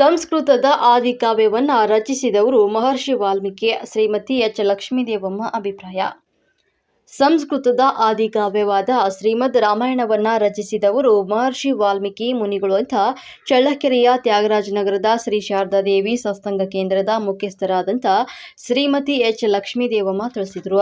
ಸಂಸ್ಕೃತದ ಆದಿಕಾವ್ಯವನ್ನು ರಚಿಸಿದವರು ಮಹರ್ಷಿ ವಾಲ್ಮೀಕಿ ಶ್ರೀಮತಿ ಎಚ್ ಲಕ್ಷ್ಮೀದೇವಮ್ಮ ಅಭಿಪ್ರಾಯ. ಸಂಸ್ಕೃತದ ಆದಿಕಾವ್ಯವಾದ ಶ್ರೀಮದ್ ರಾಮಾಯಣವನ್ನು ರಚಿಸಿದವರು ಮಹರ್ಷಿ ವಾಲ್ಮೀಕಿ ಮುನಿಗಳು ಅಂತ ಚಳ್ಳಕೆರೆಯ ತ್ಯಾಗರಾಜನಗರದ ಶ್ರೀ ಶಾರದಾ ದೇವಿ ಸತ್ಸಂಗ ಕೇಂದ್ರದ ಮುಖ್ಯಸ್ಥರಾದಂಥ ಶ್ರೀಮತಿ ಎಚ್ ಲಕ್ಷ್ಮೀದೇವಮ್ಮ ತಿಳಿಸಿದರು.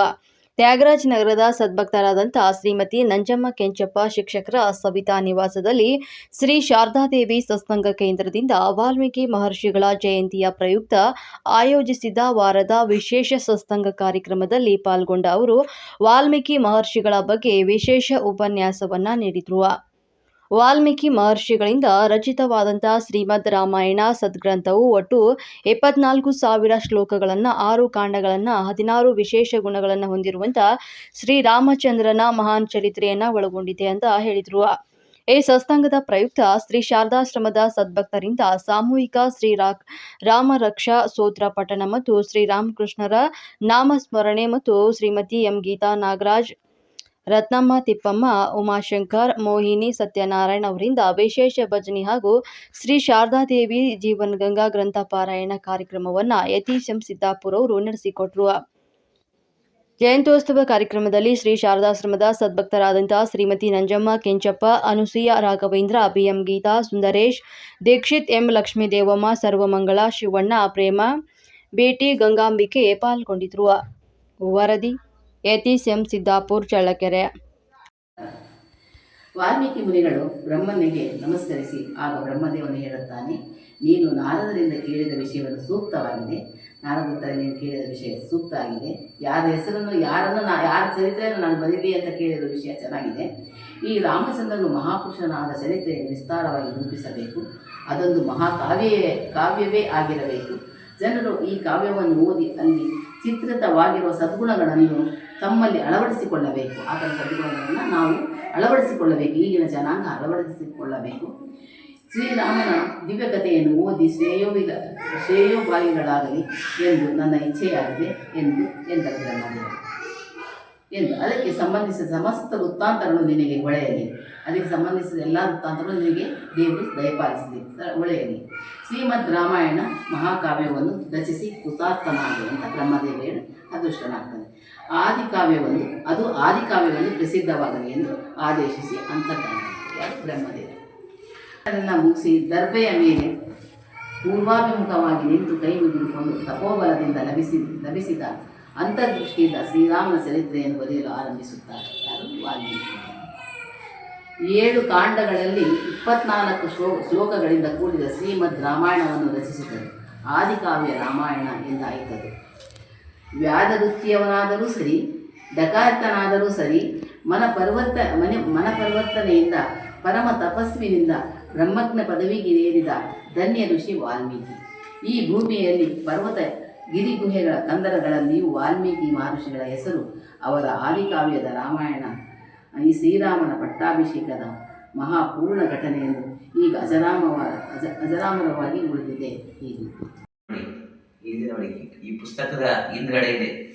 ತ್ಯಾಗರಾಜನಗರದ ಸದ್ಭಕ್ತರಾದಂಥ ಶ್ರೀಮತಿ ನಂಜಮ್ಮ ಕೆಂಚಪ್ಪ ಶಿಕ್ಷಕರ ಸವಿತಾ ನಿವಾಸದಲ್ಲಿ ಶ್ರೀ ಶಾರದಾದೇವಿ ಸತ್ಸಂಗ ಕೇಂದ್ರದಿಂದ ವಾಲ್ಮೀಕಿ ಮಹರ್ಷಿಗಳ ಜಯಂತಿಯ ಪ್ರಯುಕ್ತ ಆಯೋಜಿಸಿದ್ದ ವಾರದ ವಿಶೇಷ ಸತ್ಸಂಗ ಕಾರ್ಯಕ್ರಮದಲ್ಲಿ ಪಾಲ್ಗೊಂಡ ಅವರು ವಾಲ್ಮೀಕಿ ಮಹರ್ಷಿಗಳ ಬಗ್ಗೆ ವಿಶೇಷ ಉಪನ್ಯಾಸವನ್ನು ನೀಡಿದರು. ವಾಲ್ಮೀಕಿ ಮಹರ್ಷಿಗಳಿಂದ ರಚಿತವಾದಂಥ ಶ್ರೀಮದ್ ರಾಮಾಯಣ ಸದ್ಗ್ರಂಥವು ಒಟ್ಟು ಎಪ್ಪತ್ನಾಲ್ಕು ಸಾವಿರ ಶ್ಲೋಕಗಳನ್ನು, ಆರು ಕಾಂಡಗಳನ್ನು, ಹದಿನಾರು ವಿಶೇಷ ಗುಣಗಳನ್ನು ಹೊಂದಿರುವಂಥ ಶ್ರೀರಾಮಚಂದ್ರನ ಮಹಾನ್ ಚರಿತ್ರೆಯನ್ನು ಒಳಗೊಂಡಿದೆ ಅಂತ ಹೇಳಿದರು. ಈ ಸತ್ಸಂಗದ ಪ್ರಯುಕ್ತ ಶ್ರೀ ಶಾರದಾಶ್ರಮದ ಸದ್ಭಕ್ತರಿಂದ ಸಾಮೂಹಿಕ ಶ್ರೀ ರಾಮ ರಕ್ಷಾ ಸೋತ್ರ ಪಠಣ ಮತ್ತು ಶ್ರೀರಾಮಕೃಷ್ಣರ ನಾಮಸ್ಮರಣೆ ಮತ್ತು ಶ್ರೀಮತಿ ಎಂ ಗೀತಾ ನಾಗರಾಜ್ ರತ್ನಮ್ಮ, ತಿಪ್ಪಮ್ಮ, ಉಮಾಶಂಕರ್, ಮೋಹಿನಿ, ಸತ್ಯನಾರಾಯಣ್ ಅವರಿಂದ ವಿಶೇಷ ಭಜನೆ ಹಾಗೂ ಶ್ರೀ ಶಾರದಾದೇವಿ ಜೀವನ ಗಂಗಾ ಗ್ರಂಥ ಪಾರಾಯಣ ಕಾರ್ಯಕ್ರಮವನ್ನ ಯತೀಶಂ ಸಿದ್ದಾಪುರ ಅವರು ನಡೆಸಿಕೊಟ್ರು. ಜಯಂತ್ಯೋತ್ಸವ ಕಾರ್ಯಕ್ರಮದಲ್ಲಿ ಶ್ರೀ ಶಾರದಾಶ್ರಮದ ಸದ್ಭಕ್ತರಾದಂತಹ Shrimati Nanjamma Kenchappa, Anusuya Raghavendra, BM Geeta, Sundaresh, Dikshit M Lakshmi Devamma Sarvamangala Shivanna, Prema, BT Gangambike ಪಾಲ್ಗೊಂಡಿದ್ರು. ವರದಿ ಯತೀಶ್ ಎಂ. ಸಿದ್ದಾಪುರ್, ಚಳ್ಳಕೆರೆ. ವಾಲ್ಮೀಕಿ ಮುನಿಗಳು ಬ್ರಹ್ಮನಿಗೆ ನಮಸ್ಕರಿಸಿ, ಆಗ ಬ್ರಹ್ಮದೇವನು ಹೇಳುತ್ತಾನೆ, ನೀನು ನಾರದರಿಂದ ಕೇಳಿದ ವಿಷಯವನ್ನು ಸೂಕ್ತವಾಗಿದೆ. ನಾರದರಿಂದ ನೀನು ಕೇಳಿದ ವಿಷಯ ಸೂಕ್ತ ಆಗಿದೆ ಯಾರ ಹೆಸರನ್ನು, ಯಾರನ್ನು ನಾ, ಯಾರ ಚರಿತ್ರೆಯನ್ನು ನಾನು ಬರೀಲಿ ಅಂತ ಕೇಳಿದ ವಿಷಯ ಚೆನ್ನಾಗಿದೆ. ಈ ರಾಮಚಂದ್ರನು ಮಹಾಪುರುಷನಾದ ಚರಿತ್ರೆಯನ್ನು ವಿಸ್ತಾರವಾಗಿ ರೂಪಿಸಬೇಕು. ಅದೊಂದು ಮಹಾಕಾವ್ಯವೇ ಕಾವ್ಯವೇ ಆಗಿರಬೇಕು. ಜನರು ಈ ಕಾವ್ಯವನ್ನು ಓದಿ ಅಲ್ಲಿ ಚಿತ್ರಿತವಾಗಿರುವ ಸದ್ಗುಣಗಳನ್ನು ತಮ್ಮಲ್ಲಿ ಅಳವಡಿಸಿಕೊಳ್ಳಬೇಕು. ಆತನ ಸದ್ಗುಣಗಳನ್ನು ನಾವು ಅಳವಡಿಸಿಕೊಳ್ಳಬೇಕು. ಈಗಿನ ಜನಾಂಗ ಅಳವಡಿಸಿಕೊಳ್ಳಬೇಕು. ಶ್ರೀರಾಮನ ದಿವ್ಯಕಥೆಯನ್ನು ಓದಿ ಶ್ರೇಯೋವಿಗ ಶ್ರೇಯೋಭಾಗಿಗಳಾಗಲಿ ಎಂದು ನನ್ನ ಇಚ್ಛೆಯಾಗಿದೆ ಎಂದು ಎಂದರು ಎಂದು ಅದಕ್ಕೆ ಸಂಬಂಧಿಸಿದ ಸಮಸ್ತ ವೃತ್ತಾಂತಗಳು ನಿನಗೆ ಒಳೆಯಲಿ ಅದಕ್ಕೆ ಸಂಬಂಧಿಸಿದ ಎಲ್ಲ ವೃತ್ತಾಂತಗಳು ನಿನಗೆ ದೇವರು ದಯಪಾಲಿಸಿದೆ ಒಳೆಯಲಿ ಶ್ರೀಮದ್ ರಾಮಾಯಣ ಮಹಾಕಾವ್ಯವನ್ನು ರಚಿಸಿ ಕೃತಾರ್ಥನಾಗಿ ಅಂತ ಬ್ರಹ್ಮದೇವರು ಅದೃಷ್ಟನಾಗ್ತಾನೆ ಆದಿಕಾವ್ಯವನ್ನು, ಅದು ಆದಿಕಾವ್ಯವನ್ನು ಪ್ರಸಿದ್ಧವಾಗಲಿ ಎಂದು ಆದೇಶಿಸಿ ಅಂತರ್ಧಾನ ಬ್ರಹ್ಮದೇವ. ಅದನ್ನು ಮುಗಿಸಿ ದರ್ಬೆಯ ಮೇಲೆ ಪೂರ್ವಾಭಿಮುಖವಾಗಿ ನಿಂತು ಕೈ ಮುಗಿದುಕೊಂಡು ತಪೋಬಲದಿಂದ ಲಭಿಸಿ, ಲಭಿಸಿದ ಅಂತರ್ದೃಷ್ಟಿಯಿಂದ ಶ್ರೀರಾಮನ ಚರಿತ್ರೆಯನ್ನು ಬರೆಯಲು ಆರಂಭಿಸುತ್ತಾರೆ. ಏಳು ಕಾಂಡಗಳಲ್ಲಿ ಇಪ್ಪತ್ನಾಲ್ಕು ಶ್ಲೋ ಶ್ಲೋಕಗಳಿಂದ ಕೂಡಿದ ಶ್ರೀಮದ್ ರಾಮಾಯಣವನ್ನು ರಚಿಸಿದರು. ಆದಿಕಾವ್ಯ ರಾಮಾಯಣ ಎಂದಾಯಿತದು. ವ್ಯಾಧವೃತ್ತಿಯವನಾದರೂ ಸರಿ ಡಕಾರ್ತನಾದರೂ ಸರಿ ಮನ ಪರ್ವತ ಮನೆ ಮನ ಪರಿವರ್ತನೆಯಿಂದ ಪರಮ ತಪಸ್ವಿನಿಂದ ಬ್ರಹ್ಮಜ್ಞ ಪದವಿಗಿರೇರಿದ ಧನ್ಯ ಋಷಿ ವಾಲ್ಮೀಕಿ. ಈ ಭೂಮಿಯಲ್ಲಿ ಪರ್ವತ ಗಿರಿಗುಹೆಗಳ ಕಂದರಗಳಲ್ಲಿಯೂ ವಾಲ್ಮೀಕಿ ಮಹರ್ಷಿಗಳ ಹೆಸರು ಅವರ ಆದಿಕಾವ್ಯದ ರಾಮಾಯಣ. ಈ ಶ್ರೀರಾಮನ ಪಟ್ಟಾಭಿಷೇಕದ ಮಹಾಪೂರ್ಣ ಘಟನೆಯನ್ನು ಈಗ ಅಜರಾಮವ ಅಜ, ಅಜರಾಮರವಾಗಿ ಉಳಿದಿದೆ. ಹೀಗೆ. ಈ ಪುಸ್ತಕದ ಹಿಂದ್ಗಡೆ ಇದೆ.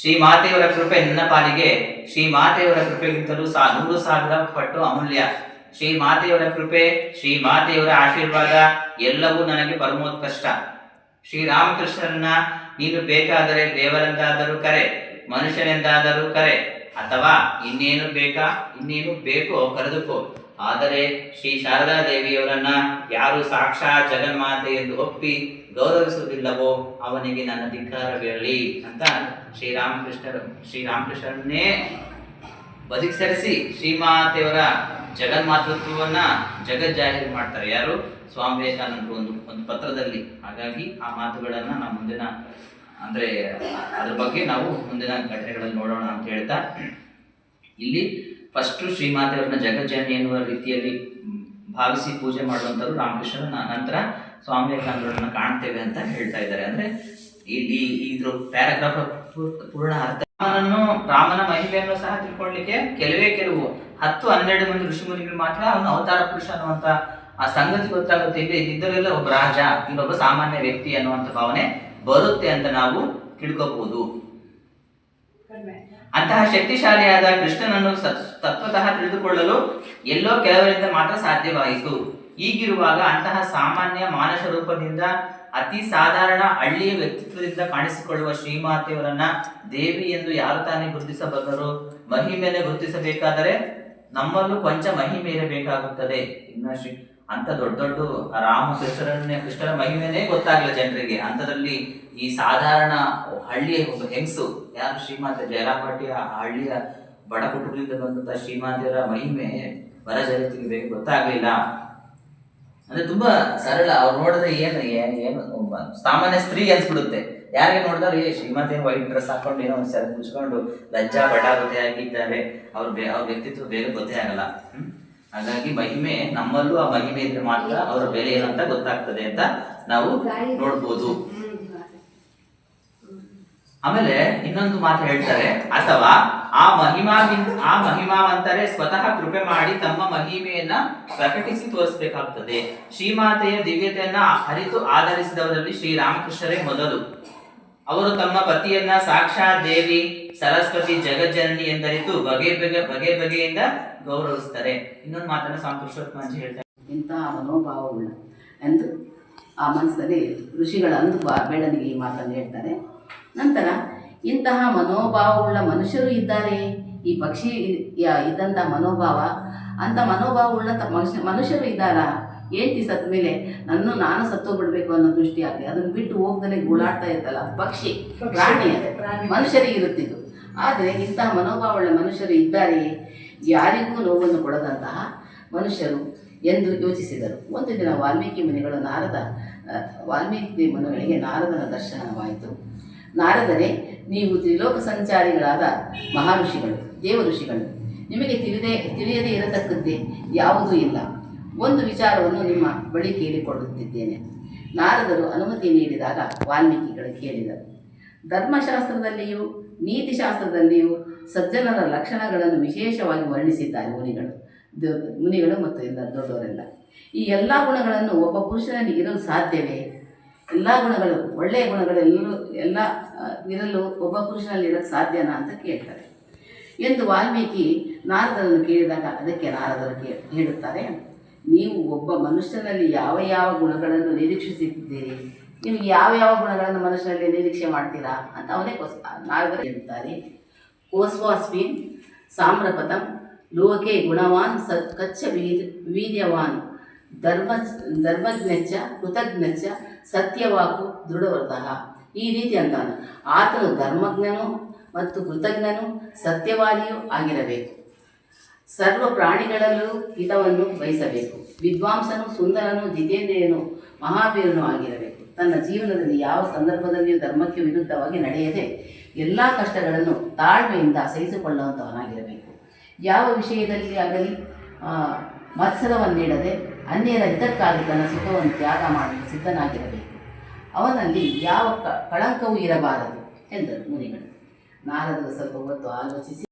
ಶ್ರೀ ಮಾತೆಯವರ ಕೃಪೆ ನನ್ನ ಪಾಲಿಗೆ, ಶ್ರೀ ಮಾತೆಯವರ ಕೃಪೆಗಿಂತಲೂ ಸಾ, ನೂರು ಸಾವಿರ ಪಟ್ಟು ಅಮೂಲ್ಯ. ಶ್ರೀ ಮಾತೆಯವರ ಕೃಪೆ, ಶ್ರೀ ಮಾತೆಯವರ ಆಶೀರ್ವಾದ ಎಲ್ಲವೂ ನನಗೆ ಪರಮೋತ್ಕಷ್ಟ. ಶ್ರೀರಾಮಕೃಷ್ಣರನ್ನ ನೀನು ಬೇಕಾದರೆ ದೇವರೆಂದಾದರೂ ಕರೆ, ಮನುಷ್ಯನೆಂದಾದರೂ ಕರೆ, ಅಥವಾ ಇನ್ನೇನು ಬೇಕಾ, ಇನ್ನೇನು ಬೇಕೋ ಕರೆದುಕೋ. ಆದರೆ ಶ್ರೀ ಶಾರದಾ ದೇವಿಯವರನ್ನ ಯಾರು ಸಾಕ್ಷಾತ್ ಜಗನ್ಮಾತೆ ಎಂದು ಒಪ್ಪಿ ಗೌರವಿಸುವುದಿಲ್ಲವೋ ಅವನಿಗೆ ನನ್ನ ಧಿಕ್ಕಾರವಿರಲಿ ಅಂತ ಶ್ರೀರಾಮಕೃಷ್ಣರು ಶ್ರೀರಾಮಕೃಷ್ಣರನ್ನೇ ಬದುಕಿಸರಿಸಿ ಶ್ರೀಮಾತೆಯವರ ಜಗನ್ಮಾತೃತ್ವವನ್ನ ಜಗಜ್ಜಾಹೀರು ಮಾಡ್ತಾರೆ. ಯಾರು? ಸ್ವಾಮಿ ವಿವೇಕಾನಂದರು ಒಂದು ಒಂದು ಪತ್ರದಲ್ಲಿ. ಹಾಗಾಗಿ ಆ ಮಾತುಗಳನ್ನು ನಾವು ಮುಂದಿನ, ಅಂದ್ರೆ ಅದ್ರ ಬಗ್ಗೆ ನಾವು ಮುಂದಿನ ಘಟನೆಗಳಲ್ಲಿ ನೋಡೋಣ ಅಂತ ಹೇಳ್ತಾ, ಇಲ್ಲಿ ಫಸ್ಟು ಶ್ರೀಮಾತೆಯವ್ರನ್ನ ಜಗಜ್ಜಾನಿ ಎನ್ನುವ ರೀತಿಯಲ್ಲಿ ಭಾವಿಸಿ ಪೂಜೆ ಮಾಡುವಂಥದ್ದು ರಾಮಕೃಷ್ಣನ ನಂತರ ಸ್ವಾಮಿ ವಿವೇಕಾನಂದರನ್ನ ಕಾಣ್ತೇವೆ ಅಂತ ಹೇಳ್ತಾ ಇದ್ದಾರೆ. ಅಂದ್ರೆ ಇಲ್ಲಿ ಇದ್ರ ಪ್ಯಾರಾಗ್ರಾಫ್ ಪೂರ್ಣ ಅರ್ಥ. ರಾಮನನ್ನು ರಾಮನ ಮಹಿಮೆಯನ್ನು ಸಹ ತಿಳ್ಕೊಳ್ಳಿಕ್ಕೆ ಕೆಲವೇ ಕೆಲವು ಹತ್ತು ಹನ್ನೆರಡು ಮಂದಿ ಋಷಿಮುನಿಗಳು ಮಾತ್ರ ಅವನು ಅವತಾರ ಪುರುಷ ಅನ್ನುವಂತ ಆ ಸಂಗತಿ ಗೊತ್ತಾಗುತ್ತೆ. ಇಲ್ಲಿ ಇದ್ದರೆಲ್ಲ ಒಬ್ಬ ರಾಜ, ಇನ್ನೊಬ್ಬ ಸಾಮಾನ್ಯ ವ್ಯಕ್ತಿ ಅನ್ನುವಂಥ ಭಾವನೆ ಬರುತ್ತೆ ಅಂತ ನಾವು ತಿಳ್ಕೋಬಹುದು. ಅಂತಹ ಶಕ್ತಿಶಾಲಿಯಾದ ಕೃಷ್ಣನನ್ನು ತತ್ವತಃ ತಿಳಿದುಕೊಳ್ಳಲು ಎಲ್ಲೋ ಕೆಲವರಿಂದ ಮಾತ್ರ ಸಾಧ್ಯವಾಯಿತು. ಈಗಿರುವಾಗ ಅಂತಹ ಸಾಮಾನ್ಯ ಮಾನಸ ರೂಪದಿಂದ ಅತಿ ಸಾಧಾರಣ ಹಳ್ಳಿಯ ವ್ಯಕ್ತಿತ್ವದಿಂದ ಕಾಣಿಸಿಕೊಳ್ಳುವ ಶ್ರೀಮಾತೆಯವರನ್ನ ದೇವಿ ಎಂದು ಯಾರು ತಾನೇ ಗುರುತಿಸಬಲ್ಲರು? ಮಹಿಮೆಯನ್ನು ಗುರುತಿಸಬೇಕಾದರೆ ನಮ್ಮಲ್ಲೂ ಕೊಂಚ ಮಹಿಮೆ ಇರಬೇಕಾಗುತ್ತದೆ. ಇನ್ನ ಶ್ರೀ ಅಂತ ದೊಡ್ಡ ದೊಡ್ಡ ರಾಮ ಕೃಷ್ಣರನ್ನೇ, ಕೃಷ್ಣರ ಮಹಿಮೆನೇ ಗೊತ್ತಾಗಲ್ಲ ಜನರಿಗೆ. ಅಂಥದ್ರಲ್ಲಿ ಈ ಸಾಧಾರಣ ಹಳ್ಳಿಯ ಒಂದು ಹೆಂಗಸು, ಯಾರು ಶ್ರೀಮಾತೆ ಜಯರಾಮಟ್ಟಿಯ ಹಳ್ಳಿಯ ಬಡ ಕುಟುಂಬದಿಂದ ಬಂದಂತ ಶ್ರೀಮಾತೆಯರ ಮಹಿಮೆ ಬರ ಜಗತ್ತಿಗೆ ಗೊತ್ತಾಗ್ಲಿಲ್ಲ. ಅಂದ್ರೆ ತುಂಬಾ ಸರಳ, ಅವ್ರು ನೋಡಿದ್ರೆ ಏನು ಏನು ಏನು ಸಾಮಾನ್ಯ ಸ್ತ್ರೀ ಅನ್ಸ್ಬಿಡುತ್ತೆ ಯಾರಿಗೆ ನೋಡಿದ್ರೆ, ಏ ಏನು ವೈಟ್ ಡ್ರೆಸ್ ಹಾಕೊಂಡು ಏನೋ ಒಂದು ಸೆರೆ ಮುಚ್ಕೊಂಡು ಲಜ್ಜಾ ಬಟಾಬತೆ ಆಗಿದ್ದಾರೆ ಅವ್ರ ಬೇ, ಅವ್ರ ವ್ಯಕ್ತಿತ್ವ ಬೇಗ ಗೊತ್ತೇ ಆಗಲ್ಲ? ಹಾಗಾಗಿ ಮಹಿಮೆ ನಮ್ಮಲ್ಲೂ ಆ ಮಹಿಮೆ ಇದ್ರೆ ಮಾತ್ರ ಅವರ ಬೆಲೆ ಏನಂತ ಗೊತ್ತಾಗ್ತದೆ ಅಂತ ನಾವು ನೋಡ್ಬೋದು. ಆಮೇಲೆ ಇನ್ನೊಂದು ಮಾತು ಹೇಳ್ತಾರೆ, ಅಥವಾ ಆ ಮಹಿಮಾ ಆ ಮಹಿಮಾವಂತರೇ ಸ್ವತಃ ಕೃಪೆ ಮಾಡಿ ತಮ್ಮ ಮಹಿಮೆಯನ್ನ ಪ್ರಕಟಿಸಿ ತೋರಿಸಬೇಕಾಗ್ತದೆ. ಶ್ರೀಮಾತೆಯ ದಿವ್ಯತೆಯನ್ನ ಅರಿತು ಆಧರಿಸಿದವರಲ್ಲಿ ಶ್ರೀರಾಮಕೃಷ್ಣರೇ ಮೊದಲು. ಅವರು ತಮ್ಮ ಪತಿಯನ್ನ ಸಾಕ್ಷಾತ್ ದೇವಿ ಸರಸ್ವತಿ ಜಗಜ್ಜನನಿ ಎಂದರಿತು ಬಗೆ ಬಗೆ ಬಗೆ ಬಗೆಯಿಂದ ಗೌರವಿಸ್ತಾರೆ. ಇನ್ನೊಂದು ಮಾತನ್ನು ಪುರುಷೋತ್ತಮಾಂಜಿ ಹೇಳ್ತಾರೆ. ಇಂತಹ ಮನೋಭಾವವುಳ್ಳ ಎಂದು ಆ ಮನಸ್ಸಲ್ಲಿ ಋಷಿಗಳ ಅಂದು ಬೇಡನಿಗೆ ಈ ಮಾತನ್ನು ಹೇಳ್ತಾರೆ. ನಂತರ ಇಂತಹ ಮನೋಭಾವವುಳ್ಳ ಮನುಷ್ಯರು ಇದ್ದಾರೆ. ಈ ಪಕ್ಷಿ ಯ- ಇದ್ದಂಥ ಮನೋಭಾವ ಅಂಥ ಮನೋಭಾವವುಳ್ಳ ಮನುಷ್ಯ ಮನುಷ್ಯರು ಇದ್ದಾರಾ? ಏಂತಿ ಸತ್ತ ಮೇಲೆ ನನ್ನ ನಾನು ಸತ್ತೋಗ್ಬಿಡ್ಬೇಕು ಅನ್ನೋ ದೃಷ್ಟಿ ಆಗಲಿ ಅದನ್ನು ಬಿಟ್ಟು ಹೋಗ್ದಲೇ ಗೋಳಾಡ್ತಾ ಇರ್ತಲ್ಲ ಪಕ್ಷಿ ಪ್ರಾಣಿ ಅದು. ಮನುಷ್ಯರಿಗೆ ಇರುತ್ತಿದ್ದು. ಆದರೆ ಇಂತಹ ಮನೋಭಾವವುಳ್ಳ ಮನುಷ್ಯರು ಇದ್ದಾರೆಯೇ ಯಾರಿಗೂ ನೋವನ್ನು ಕೊಡದಂತಹ ಮನುಷ್ಯರು ಎಂದು ಯೋಚಿಸಿದರು. ಒಂದು ದಿನ ವಾಲ್ಮೀಕಿ ಮುನಿಗಳು ನಾರದ ವಾಲ್ಮೀಕಿ ಮುನಿಗಳಿಗೆ ನಾರದನ ದರ್ಶನವಾಯಿತು. ನಾರದರೇ, ನೀವು ತ್ರಿಲೋಕ ಸಂಚಾರಿಗಳಾದ ಮಹಾಋಷಿಗಳು ದೇವ ಋಷಿಗಳು ನಿಮಗೆ ತಿಳಿದೇ, ತಿಳಿಯದೇ ಇರತಕ್ಕದ್ದೇ ಯಾವುದೂ ಇಲ್ಲ. ಒಂದು ವಿಚಾರವನ್ನು ನಿಮ್ಮ ಬಳಿ ಕೇಳಿಕೊಳ್ಳುತ್ತಿದ್ದೇನೆ. ನಾರದರು ಅನುಮತಿ ನೀಡಿದಾಗ ವಾಲ್ಮೀಕಿಗಳು ಕೇಳಿದರು. ಧರ್ಮಶಾಸ್ತ್ರದಲ್ಲಿಯೂ ನೀತಿಶಾಸ್ತ್ರದಲ್ಲಿಯೂ ಸಜ್ಜನರ ಲಕ್ಷಣಗಳನ್ನು ವಿಶೇಷವಾಗಿ ವರ್ಣಿಸಿದ್ದಾರೆ ಮುನಿಗಳು. ಮುನಿಗಳು ಮತ್ತು ಎಲ್ಲ ದೊಡ್ಡವರೆಲ್ಲ. ಈ ಎಲ್ಲ ಗುಣಗಳನ್ನು ಒಬ್ಬ ಪುರುಷನಲ್ಲಿ ಇರಲು ಸಾಧ್ಯವೇ? ಎಲ್ಲ ಗುಣಗಳು, ಒಳ್ಳೆಯ ಗುಣಗಳೆಲ್ಲರೂ, ಎಲ್ಲ ಇರಲು ಒಬ್ಬ ಪುರುಷನಲ್ಲಿ ಇರಲು ಸಾಧ್ಯನಾ ಅಂತ ಕೇಳ್ತಾರೆ. ಎಂದು ವಾಲ್ಮೀಕಿ ನಾರದರನ್ನು ಕೇಳಿದಾಗ ಅದಕ್ಕೆ ನಾರದರು ಹೇಳುತ್ತಾರೆ, ನೀವು ಒಬ್ಬ ಮನುಷ್ಯನಲ್ಲಿ ಯಾವ ಯಾವ ಗುಣಗಳನ್ನು ನಿರೀಕ್ಷಿಸುತ್ತಿದ್ದೀರಿ ನೀವು ಯಾವ ಯಾವ ಗುಣಗಳನ್ನು ಮನುಷ್ಯನಲ್ಲಿ ನಿರೀಕ್ಷೆ ಮಾಡ್ತೀರಾ ಅಂತ ಅವನೇ ಕೋಸ್ ನಾರದರು ಹೇಳುತ್ತಾರೆ ಕೋಸ್ವಾಸ್ಮಿನ್ ಸಾಮ್ರಪತಂ, ಲೋಕೆ ಗುಣವಾನ್, ಸತ್ ಕಚ್ಚ ವೀರ್ ವೀರ್ಯವಾನ್, ಧರ್ಮ ಧರ್ಮಜ್ಞಚ್ಚ, ಕೃತಜ್ಞಚ್ಚ, ಸತ್ಯವಾಕು ದೃಢವ್ರತಃ ಈ ರೀತಿ ಅಂತಾನೆ. ಆತನು ಧರ್ಮಜ್ಞನು ಮತ್ತು ಕೃತಜ್ಞನು ಸತ್ಯವಾದಿಯೂ ಆಗಿರಬೇಕು. ಸರ್ವ ಪ್ರಾಣಿಗಳಲ್ಲೂ ಹಿತವನ್ನು ಬಯಸಬೇಕು ವಿದ್ವಾಂಸನು, ಸುಂದರನು, ಜಿತೇಂದ್ರಿಯನು, ಮಹಾವೀರನು ಆಗಿರಬೇಕು. ತನ್ನ ಜೀವನದಲ್ಲಿ ಯಾವ ಸಂದರ್ಭದಲ್ಲಿಯೂ ಧರ್ಮಕ್ಕೆ ವಿರುದ್ಧವಾಗಿ ನಡೆಯದೆ ಎಲ್ಲ ಕಷ್ಟಗಳನ್ನು ತಾಳ್ಮೆಯಿಂದ ಸಹಿಸಿಕೊಳ್ಳುವಂಥವನಾಗಿರಬೇಕು ಯಾವ ವಿಷಯದಲ್ಲಿ ಆಗಲಿ ಮತ್ಸರವನ್ನಿಡದೆ ಅನ್ಯರ ಹಿತಕ್ಕಾಗಿ ತನ್ನ ಸುಖವನ್ನು ತ್ಯಾಗ ಮಾಡಲು ಸಿದ್ಧನಾಗಿರಬೇಕು. ಅವನಲ್ಲಿ ಯಾವ ಕಳಂಕವೂ ಇರಬಾರದು ಎಂದರು ಮುನಿಗಳು. ನಾರದರು ಸ್ವಲ್ಪ ಹೊತ್ತು ಆಲೋಚಿಸಿ.